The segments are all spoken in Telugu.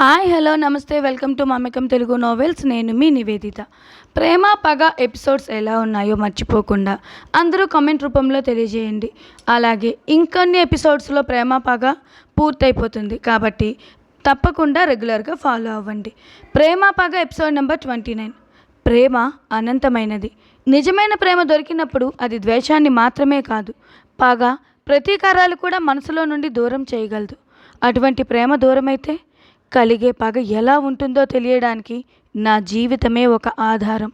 హాయ్ హలో నమస్తే వెల్కమ్ టు మమ్మకం తెలుగు నోవెల్స్. నేను మీ నివేదిత. ప్రేమ పగ ఎపిసోడ్స్ ఎలా ఉన్నాయో మర్చిపోకుండా అందరూ కామెంట్ రూపంలో తెలియజేయండి. అలాగే ఇంకొన్ని ఎపిసోడ్స్లో ప్రేమ పగ పూర్తయిపోతుంది కాబట్టి తప్పకుండా రెగ్యులర్గా ఫాలో అవ్వండి. ప్రేమ పగ ఎపిసోడ్ నెంబర్ ట్వంటీ నైన్. ప్రేమ అనంతమైనది. నిజమైన ప్రేమ దొరికినప్పుడు అది ద్వేషాన్ని మాత్రమే కాదు పగ ప్రతీకారాలు కూడా మనసులో నుండి దూరం చేయగలదు. అటువంటి ప్రేమ దూరమైతే కలిగే పగ ఎలా ఉంటుందో తెలియడానికి నా జీవితమే ఒక ఆధారం.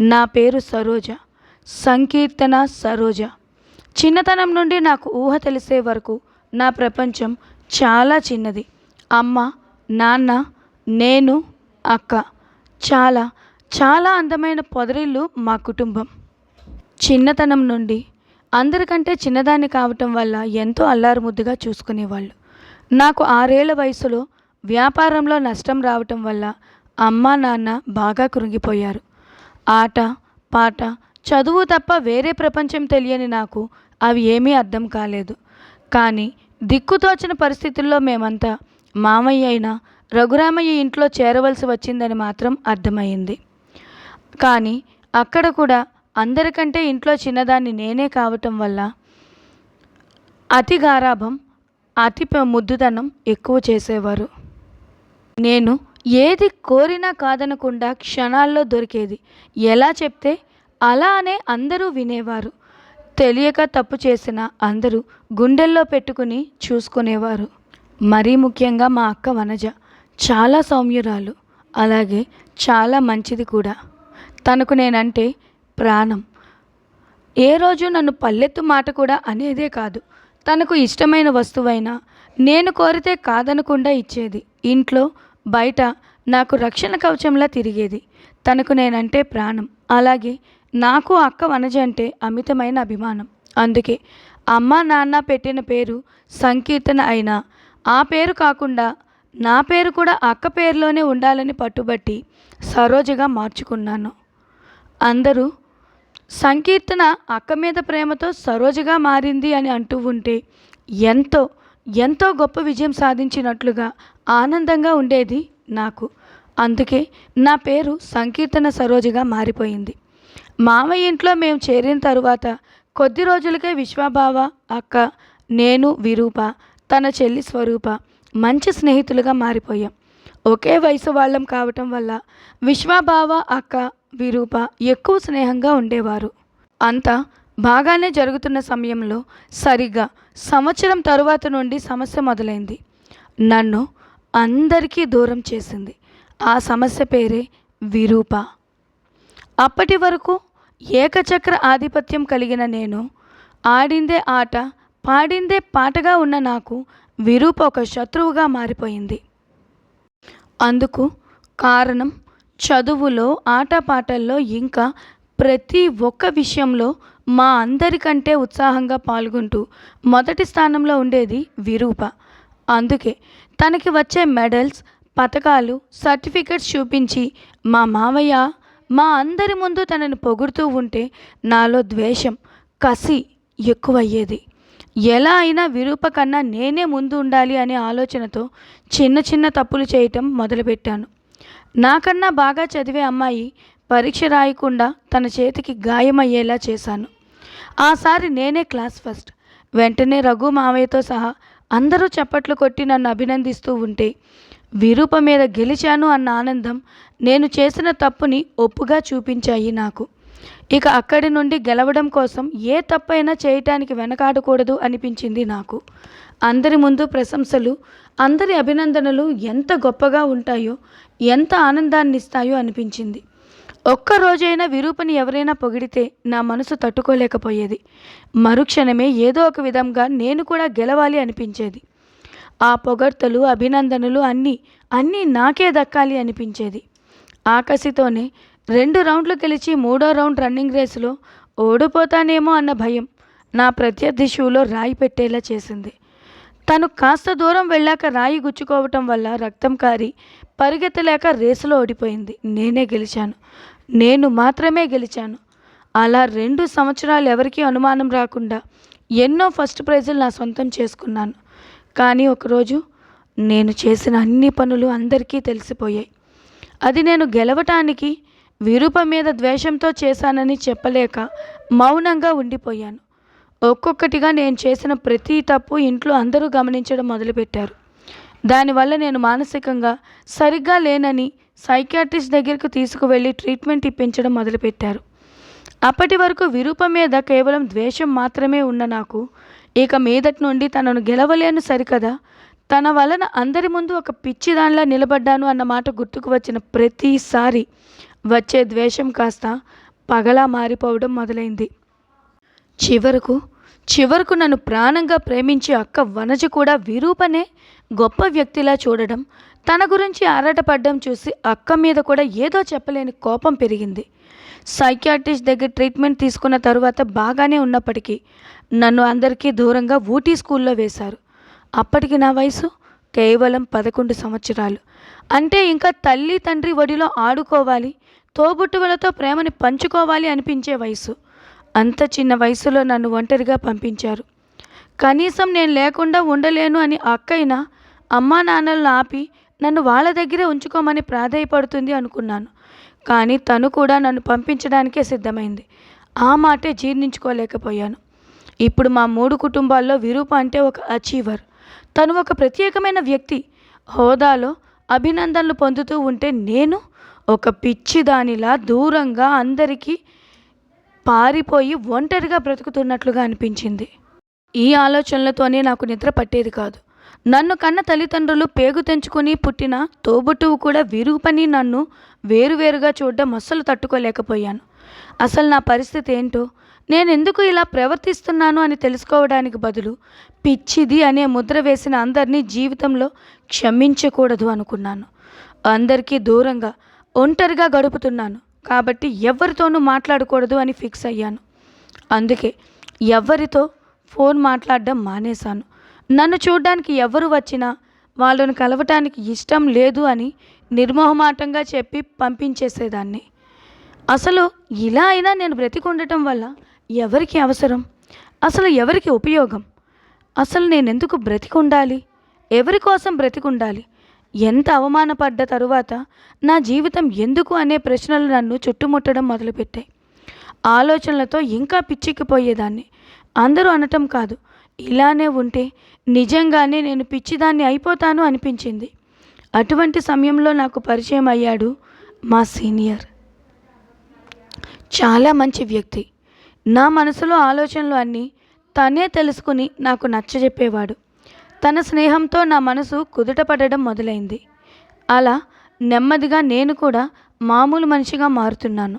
నా పేరు సరోజ. సంకీర్తన సరోజ. చిన్నతనం నుండి నాకు ఊహ తెలిసే వరకు నా ప్రపంచం చాలా చిన్నది. అమ్మ నాన్న నేను అక్క. చాలా చాలా అందమైన పొదరిల్లు మా కుటుంబం. చిన్నతనం నుండి అందరికంటే చిన్నదాన్ని కావటం వల్ల ఎంతో అల్లారుముద్దుగా చూసుకునేవాళ్ళు. నాకు ఆరేళ్ళ వయసులో వ్యాపారంలో నష్టం రావటం వల్ల అమ్మ నాన్న బాగా కృంగిపోయారు. ఆట పాట చదువు తప్ప వేరే ప్రపంచం తెలియని నాకు అవి ఏమీ అర్థం కాలేదు. కానీ దిక్కుతోచిన పరిస్థితుల్లో మేమంతా మామయ్య అయినా రఘురామయ్య ఇంట్లో చేరవలసి వచ్చిందని మాత్రం అర్థమైంది కానీ అక్కడ కూడా అందరికంటే ఇంట్లో చిన్నదాన్ని నేనే కావటం వల్ల అతి గారాభం అతి పె- ముద్దుతనం ఎక్కువ చేసేవారు. నేను ఏది కోరినా కాదనకుండా క్షణాల్లో దొరికేది. ఎలా చెప్తే అలా అనే అందరూ వినేవారు. తెలియక తప్పు చేసిన అందరూ గుండెల్లో పెట్టుకుని చూసుకునేవారు. మరీ ముఖ్యంగా మా అక్క వనజ. చాలా సౌమ్యురాలు. అలాగే చాలా మంచిది కూడా. తనకు నేనంటే ప్రాణం. ఏ రోజు నన్ను పల్లెత్తు మాట కూడా అనేదే కాదు. తనకు ఇష్టమైన వస్తువైనా నేను కోరితే కాదనకుండా ఇచ్చేది. ఇంట్లో బయట నాకు రక్షణ కవచంలా తిరిగేది. తనకు నేనంటే ప్రాణం. అలాగే నాకు అక్క వనజ అంటే అమితమైన అభిమానం. అందుకే అమ్మ నాన్న పెట్టిన పేరు సంకీర్తన అయినా ఆ పేరు కాకుండా నా పేరు కూడా అక్క పేరులోనే ఉండాలని పట్టుబట్టి సరోజగా మార్చుకున్నాను. అందరూ సంకీర్తన అక్క మీద ప్రేమతో సరోజగా మారింది అని అంటూ ఉంటే ఎంతో ఎంతో గొప్ప విజయం సాధించినట్లుగా ఆనందంగా ఉండేది నాకు. అందుకే నా పేరు సంకీర్తన సరోజగా మారిపోయింది. మామయ్య ఇంట్లో మేము చేరిన తరువాత కొద్ది రోజులకే విశ్వభావ అక్క నేను విరూప తన చెల్లి స్వరూప మంచి స్నేహితులుగా మారిపోయాం. ఒకే వయసు వాళ్ళం కావటం వల్ల విశ్వభావ అక్క విరూప ఎక్కువ స్నేహంగా ఉండేవారు. అంతా బాగానే జరుగుతున్న సమయంలో సరిగ్గా సంవత్సరం తరువాత నుండి సమస్య మొదలైంది. నన్ను అందరికీ దూరం చేసింది. ఆ సమస్య పేరే విరూప. అప్పటి వరకు ఏకచక్ర ఆధిపత్యం కలిగిన నేను ఆడిందే ఆట పాడిందే పాటగా ఉన్న నాకు విరూప ఒక శత్రువుగా మారిపోయింది. అందుకు కారణం చదువులో ఆటపాటల్లో ఇంకా ప్రతి ఒక్క విషయంలో మా అందరికంటే ఉత్సాహంగా పాల్గొంటూ మొదటి స్థానంలో ఉండేది విరూప. అందుకే తనకి వచ్చే మెడల్స్ పథకాలు సర్టిఫికెట్స్ చూపించి మా మావయ్య మా అందరి ముందు తనని పొగుడుతూ ఉంటే నాలో ద్వేషం కసి ఎక్కువయ్యేది. ఎలా అయినా విరూప కన్నా నేనే ముందు ఉండాలి అనే ఆలోచనతో చిన్న చిన్న తప్పులు చేయటం మొదలుపెట్టాను. నాకన్నా బాగా చదివే అమ్మాయి పరీక్ష రాయకుండా తన చేతికి గాయమయ్యేలా చేశాను. ఆసారి నేనే క్లాస్ ఫస్ట్. వెంటనే రఘు మావయ్యతో సహా అందరూ చప్పట్లు కొట్టి నన్ను అభినందిస్తూ ఉంటే విరూప మీద గెలిచాను అన్న ఆనందం నేను చేసిన తప్పుని ఒప్పుగా చూపించాయి నాకు. ఇక అక్కడి నుండి గెలవడం కోసం ఏ తప్పైనా చేయటానికి వెనకాడకూడదు అనిపించింది నాకు. అందరి ముందు ప్రశంసలు అందరి అభినందనలు ఎంత గొప్పగా ఉంటాయో ఎంత ఆనందాన్ని ఇస్తాయో అనిపించింది. ఒక్క రోజైనా విరూపని ఎవరైనా పొగిడితే నా మనసు తట్టుకోలేకపోయేది. మరుక్షణమే ఏదో ఒక విధంగా నేను కూడా గెలవాలి అనిపించేది. ఆ పొగడ్తలు అభినందనలు అన్నీ అన్నీ నాకే దక్కాలి అనిపించేది. ఆకసితోనే రెండు రౌండ్లు గెలిచి మూడో రౌండ్ రన్నింగ్ రేసులో ఓడిపోతానేమో అన్న భయం నా ప్రత్యర్థి షూలో రాయి పెట్టేలా చేసింది. తను కాస్త దూరం వెళ్ళాక రాయి గుచ్చుకోవటం వల్ల రక్తం కారి పరిగెత్తలేక రేసులో ఓడిపోయింది. నేనే గెలిచాను. నేను మాత్రమే గెలిచాను. అలా రెండు సంవత్సరాలు ఎవరికీ అనుమానం రాకుండా ఎన్నో ఫస్ట్ ప్రైజులు నా సొంతం చేసుకున్నాను. కానీ ఒకరోజు నేను చేసిన అన్ని పనులు అందరికీ తెలిసిపోయాయి. అది నేను గెలవటానికి విరూప మీద ద్వేషంతో చేశానని చెప్పలేక మౌనంగా ఉండిపోయాను. ఒక్కొక్కటిగా నేను చేసిన ప్రతి తప్పు ఇంట్లో అందరూ గమనించడం మొదలుపెట్టారు. దానివల్ల నేను మానసికంగా సరిగ్గా లేనని సైకియాట్రిస్ట్ దగ్గరకు తీసుకువెళ్ళి ట్రీట్మెంట్ ఇప్పించడం మొదలుపెట్టారు. అప్పటి వరకు విరూప మీద కేవలం ద్వేషం మాత్రమే ఉన్న నాకు ఇక మీదటి నుండి తనను గెలవలేను సరికదా? తన వలన అందరి ముందు ఒక పిచ్చిదానిలా నిలబడ్డాను అన్న మాట గుర్తుకు వచ్చిన ప్రతిసారి వచ్చే ద్వేషం కాస్త పగలా మారిపోవడం మొదలైంది. చివరకు చివరకు నన్ను ప్రాణంగా ప్రేమించే అక్క వనజ కూడా విరూపనే గొప్ప వ్యక్తిలా చూడడం తన గురించి ఆరాటపడ్డం చూసి అక్క మీద కూడా ఏదో చెప్పలేని కోపం పెరిగింది. సైకియాట్రిస్ట్ దగ్గర ట్రీట్మెంట్ తీసుకున్న తరువాత బాగానే ఉన్నప్పటికీ నన్ను అందరికీ దూరంగా ఊటీ స్కూల్లో వేశారు. అప్పటికి నా వయసు కేవలం పదకొండు సంవత్సరాలు. అంటే ఇంకా తల్లి తండ్రి ఒడిలో ఆడుకోవాలి తోబుట్టువులతో ప్రేమని పంచుకోవాలి అనిపించే వయసు. అంత చిన్న వయసులో నన్ను ఒంటరిగా పంపించారు. కనీసం నేను లేకుండా ఉండలేను అని అక్కైనా అమ్మా నాన్నలను ఆపి నన్ను వాళ్ళ దగ్గరే ఉంచుకోమని ప్రాధాయపడుతుంది అనుకున్నాను. కానీ తను కూడా నన్ను పంపించడానికే సిద్ధమైంది. ఆ మాటే జీర్ణించుకోలేకపోయాను. ఇప్పుడు మా మూడు కుటుంబాల్లో విరూప అంటే ఒక అచీవర్. తను ఒక ప్రత్యేకమైన వ్యక్తి. హోదాలో అభినందనలు పొందుతూ ఉంటే నేను ఒక పిచ్చిదానిలా దూరంగా అందరికీ పారిపోయి ఒంటరిగా బ్రతుకుతున్నట్లుగా అనిపించింది. ఈ ఆలోచనలతోనే నాకు నిద్ర పట్టేది కాదు. నన్ను కన్న తల్లిదండ్రులు పేగు తెంచుకొని పుట్టిన తోబుట్టువు కూడా విరూపని నన్ను వేరువేరుగా చూడడం అస్సలు తట్టుకోలేకపోయాను. అసలు నా పరిస్థితి ఏంటో నేను ఎందుకు ఇలా ప్రవర్తిస్తున్నాను అని తెలుసుకోవడానికి బదులు పిచ్చిది అనే ముద్ర వేసిన అందరినీ జీవితంలో క్షమించకూడదు అనుకున్నాను. అందరికీ దూరంగా ఒంటరిగా గడుపుతున్నాను. కాబట్టి ఎవరితోనూ మాట్లాడకూడదు అని ఫిక్స్ అయ్యాను. అందుకే ఎవరితో ఫోన్ మాట్లాడడం మానేశాను. నన్ను చూడడానికి ఎవరు వచ్చినా వాళ్ళను కలవటానికి ఇష్టం లేదు అని నిర్మోహమాటంగా చెప్పి పంపించేసేదాన్ని. అసలు ఇలా అయినా నేను బ్రతికుండటం వల్ల ఎవరికి అవసరం? అసలు ఎవరికి ఉపయోగం? అసలు నేను ఎందుకు బ్రతికుండాలి? ఎవరి కోసం బ్రతికుండాలి? ఎంత అవమానపడ్డ తరువాత నా జీవితం ఎందుకు అనే ప్రశ్నలు నన్ను చుట్టుముట్టడం మొదలుపెట్టాయి. ఆలోచనలతో ఇంకా పిచ్చిక్కిపోయేదాన్ని. అందరూ అనటం కాదు ఇలానే ఉంటే నిజంగానే నేను పిచ్చిదాన్ని అయిపోతాను అనిపించింది. అటువంటి సమయంలో నాకు పరిచయం అయ్యాడు మా సీనియర్. చాలా మంచి వ్యక్తి. నా మనసులో ఆలోచనలు అన్నీ తనే తెలుసుకుని నాకు నచ్చజెప్పేవాడు. తన స్నేహంతో నా మనసు కుదుటపడడం మొదలైంది. అలా నెమ్మదిగా నేను కూడా మామూలు మనిషిగా మారుతున్నాను.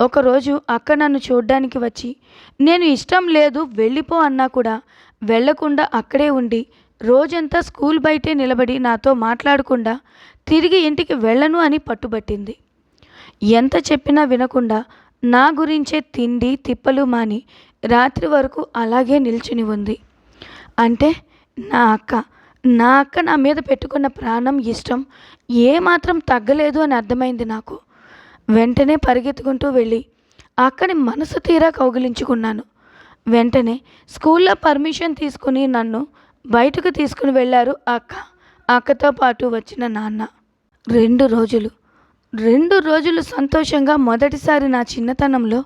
ఒకరోజు అక్క నన్ను చూడ్డానికి వచ్చి నేను ఇష్టం లేదు వెళ్ళిపో అన్నా కూడా వెళ్ళకుండా అక్కడే ఉండి రోజంతా స్కూల్ బయటే నిలబడి నాతో మాట్లాడకుండా తిరిగి ఇంటికి వెళ్ళను అని పట్టుబట్టింది. ఎంత చెప్పినా వినకుండా నా గురించే తిండి తిప్పలు మాని రాత్రి వరకు అలాగే నిల్చుని ఉంది. అంటే నా అక్క నా అక్క నా మీద పెట్టుకున్న ప్రాణం ఇష్టం ఏమాత్రం తగ్గలేదు అని అర్థమైంది నాకు. వెంటనే పరిగెత్తుకుంటూ వెళ్ళి అక్కని మనసు తీరా కౌగిలించుకున్నాను. వెంటనే స్కూల్లో పర్మిషన్ తీసుకుని నన్ను బయటకు తీసుకుని వెళ్ళారు అక్క అక్కతో పాటు వచ్చిన నాన్న. రెండు రోజులు రెండు రోజులు సంతోషంగా మొదటిసారి నా చిన్నతనంలో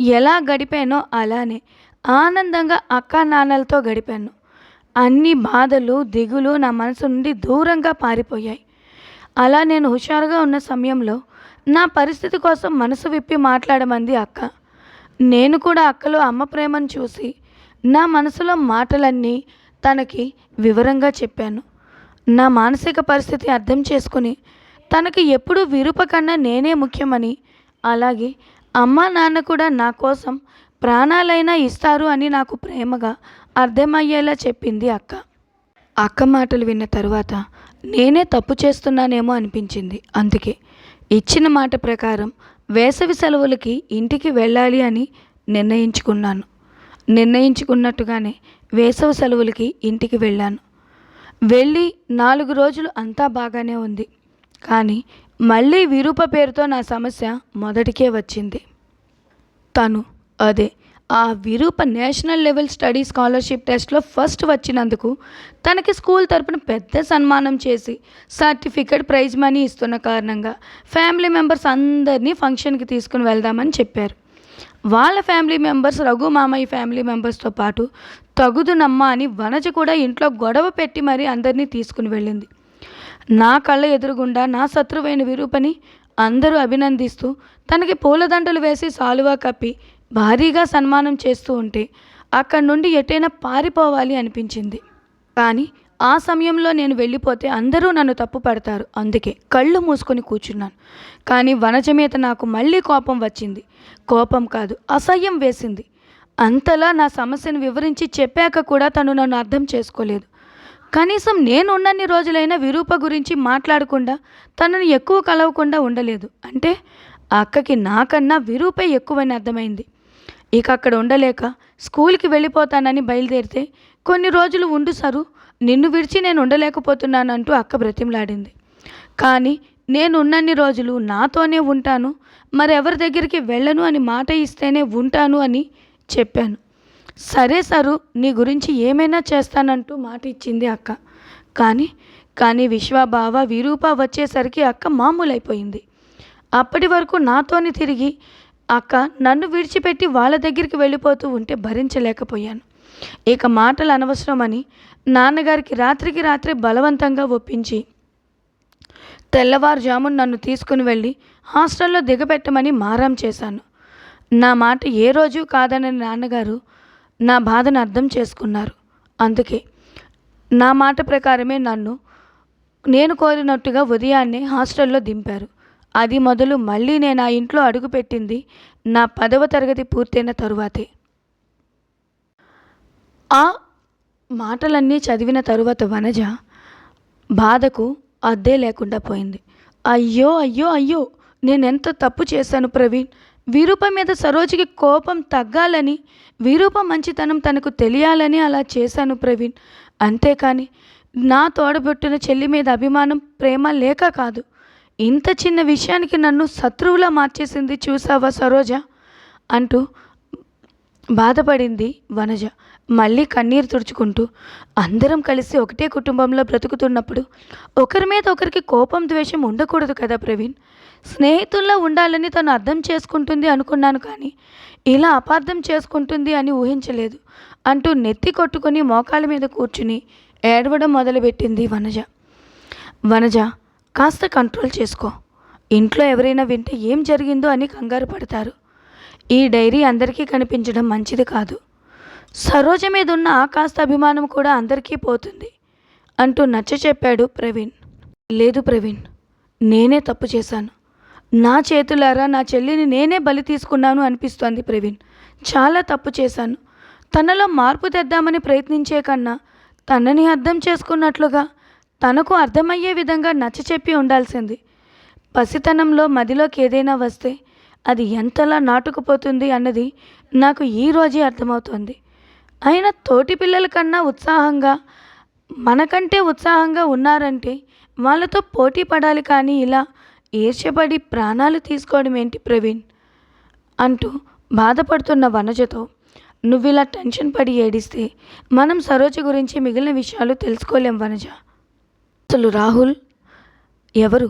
ఎలా గడిపానో అలానే ఆనందంగా అక్క నాన్నలతో గడిపాను. అన్ని బాధలు దిగులు నా మనసు నుండి దూరంగా పారిపోయాయి. అలా నేను హుషారుగా ఉన్న సమయంలో నా పరిస్థితి కోసం మనసు విప్పి మాట్లాడమంది అక్క. నేను కూడా అక్కలో అమ్మ ప్రేమను చూసి నా మనసులో మాటలన్నీ తనకి వివరంగా చెప్పాను. నా మానసిక పరిస్థితి అర్థం చేసుకుని తనకి ఎప్పుడూ విరుప కన్నా నేనే ముఖ్యమని అలాగే అమ్మ నాన్న కూడా నా కోసం ప్రాణాలైనా ఇస్తారు అని నాకు ప్రేమగా అర్థమయ్యేలా చెప్పింది అక్క. అక్క మాటలు విన్న తరువాత నేనే తప్పు చేస్తున్నానేమో అనిపించింది. అందుకే ఇచ్చిన మాట ప్రకారం వేసవి సెలవులకి ఇంటికి వెళ్ళాలి అని నిర్ణయించుకున్నాను. నిర్ణయించుకున్నట్టుగానే వేసవి సెలవులకి ఇంటికి వెళ్ళాను. వెళ్ళి నాలుగు రోజులు అంతా బాగానే ఉంది. కానీ మళ్ళీ విరూప పేరుతో నా సమస్య మొదటికే వచ్చింది. తను అదే ఆ Virupa national level study scholarship టెస్ట్లో ఫస్ట్ వచ్చినందుకు తనకి స్కూల్ తరపున పెద్ద సన్మానం చేసి సర్టిఫికెట్ ప్రైజ్ మనీ ఇస్తున్న కారణంగా ఫ్యామిలీ మెంబర్స్ అందరినీ ఫంక్షన్కి తీసుకుని వెళ్దామని చెప్పారు. వాళ్ళ ఫ్యామిలీ మెంబర్స్ రఘు మామయ్య ఫ్యామిలీ మెంబర్స్తో పాటు తగుదునమ్మ అని వనజ కూడా ఇంట్లో గొడవ పెట్టి మరీ అందరినీ తీసుకుని వెళ్ళింది. నా కళ్ళ ఎదురుగుండా నా శత్రువైన విరూపని అందరూ అభినందిస్తూ తనకి పూలదండలు వేసి సాలువా కప్పి భారీగా సన్మానం చేస్తూ ఉంటే అక్కడి నుండి ఎటైనా పారిపోవాలి అనిపించింది. కానీ ఆ సమయంలో నేను వెళ్ళిపోతే అందరూ నన్ను తప్పు పడతారు. అందుకే కళ్ళు మూసుకొని కూర్చున్నాను. కానీ వనజ మీద నాకు మళ్ళీ కోపం వచ్చింది. కోపం కాదు అసహ్యం వేసింది. అంతలా నా సమస్యను వివరించి చెప్పాక కూడా తను నన్ను అర్థం చేసుకోలేదు. కనీసం నేను ఉన్నన్ని రోజులైనా విరూప గురించి మాట్లాడకుండా తనను ఎక్కువ కలవకుండా ఉండలేదు. అంటే అక్కకి నాకన్నా విరూపే ఎక్కువని అర్థమైంది. ఇక అక్కడ ఉండలేక స్కూల్కి వెళ్ళిపోతానని బయలుదేరితే కొన్ని రోజులు ఉండు సరు నిన్ను విడిచి నేను ఉండలేకపోతున్నానంటూ అక్క బ్రతిమలాడింది. కానీ నేను ఉన్నన్ని రోజులు నాతోనే ఉంటాను మరెవరి దగ్గరికి వెళ్ళను అని మాట ఇస్తేనే ఉంటాను అని చెప్పాను. సరే సరు నీ గురించి ఏమైనా చేస్తానంటూ మాట ఇచ్చింది అక్క. కానీ కానీ విశ్వబావ విరూప వచ్చేసరికి అక్క మామూలైపోయింది. అప్పటి వరకు నాతోని తిరిగి అక్క నన్ను విడిచిపెట్టి వాళ్ళ దగ్గరికి వెళ్ళిపోతూ ఉంటే భరించలేకపోయాను. ఇక మాటలు అనవసరమని నాన్నగారికి రాత్రికి రాత్రి బలవంతంగా ఒప్పించి తెల్లవారుజామున నన్ను తీసుకుని వెళ్ళి హాస్టల్లో దిగబెట్టమని మారం చేశాను. నా మాట ఏ రోజు కాదని నాన్నగారు నా బాధను అర్థం చేసుకున్నారు. అందుకే నా మాట ప్రకారమే నన్ను నేను కోరినట్టుగా ఉదయాన్నే హాస్టల్లో దింపారు. అది మొదలు మళ్ళీ నేను ఆ ఇంట్లో అడుగుపెట్టింది నా పదవ తరగతి పూర్తయిన తరువాతే. ఆ మాటలన్నీ చదివిన తరువాత వనజ బాధకు అద్దే లేకుండా పోయింది. అయ్యో అయ్యో అయ్యో నేనెంత తప్పు చేశాను ప్రవీణ్? వీరూప మీద సరోజుకి కోపం తగ్గాలని వీరూప మంచితనం తనకు తెలియాలని అలా చేశాను ప్రవీణ్. అంతేకాని నా తోడబుట్టిన చెల్లి మీద అభిమానం ప్రేమ లేక కాదు. ఇంత చిన్న విషయానికి నన్ను శత్రువులా మార్చేసింది చూసావా సరోజ? అంటూ బాధపడింది వనజ. మళ్ళీ కన్నీరు తుడుచుకుంటూ అందరం కలిసి ఒకటే కుటుంబంలో బ్రతుకుతున్నప్పుడు ఒకరి మీద ఒకరికి కోపం ద్వేషం ఉండకూడదు కదా ప్రవీణ్. స్నేహితుల్లో ఉండాలని తను అర్థం చేసుకుంటుంది అనుకున్నాను కానీ ఇలా అపార్థం చేసుకుంటుంది అని ఊహించలేదు అంటూ నెత్తి కొట్టుకుని మోకాల మీద కూర్చుని ఏడవడం మొదలుపెట్టింది వనజ. వనజ కాస్త కంట్రోల్ చేసుకో. ఇంట్లో ఎవరైనా వింటే ఏం జరిగిందో అని కంగారు పడతారు. ఈ డైరీ అందరికీ కనిపించడం మంచిది కాదు. సరోజ మీద ఉన్న ఆ కాస్త అభిమానం కూడా అందరికీ పోతుంది అంటూ నచ్చ చెప్పాడు ప్రవీణ్. లేదు ప్రవీణ్ నేనే తప్పు చేశాను. నా చేతులారా నా చెల్లిని నేనే బలి తీసుకున్నాను అనిపిస్తోంది ప్రవీణ్. చాలా తప్పు చేశాను. తనలో మార్పు తెద్దామని ప్రయత్నించే కన్నా తనని అర్థం చేసుకున్నట్లుగా తనకు అర్థమయ్యే విధంగా నచ్చ చెప్పి ఉండాల్సింది. పసితనంలో మదిలోకి ఏదైనా వస్తే అది ఎంతలా నాటుకుపోతుంది అన్నది నాకు ఈ రోజే అర్థమవుతోంది. అయినా తోటి పిల్లల కన్నా ఉత్సాహంగా మనకంటే ఉత్సాహంగా ఉన్నారంటే వాళ్ళతో పోటీ పడాలి కానీ ఇలా ఈర్ష్యపడి ప్రాణాలు తీసుకోవడం ఏంటి ప్రవీణ్? అంటూ బాధపడుతున్న వనజతో నువ్వు ఇలా టెన్షన్ పడి ఏడిస్తే మనం సరోజ గురించి మిగిలిన విషయాలు తెలుసుకోలేం వనజ. అసలు రాహుల్ ఎవరు?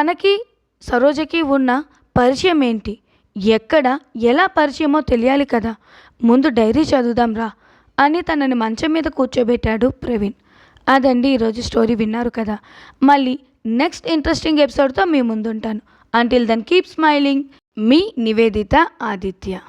తనకి సరోజకి ఉన్న పరిచయం ఏంటి? ఎక్కడ ఎలా పరిచయమో తెలియాలి కదా. ముందు డైరీ చదువుదాం రా అని తనని మంచం మీద కూర్చోబెట్టాడు ప్రవీణ్. అదండి ఈరోజు స్టోరీ విన్నారు కదా. మళ్ళీ నెక్స్ట్ ఇంట్రెస్టింగ్ ఎపిసోడ్తో మీ ముందుంటాను. Until then keep smiling. మీ నివేదిత ఆదిత్య.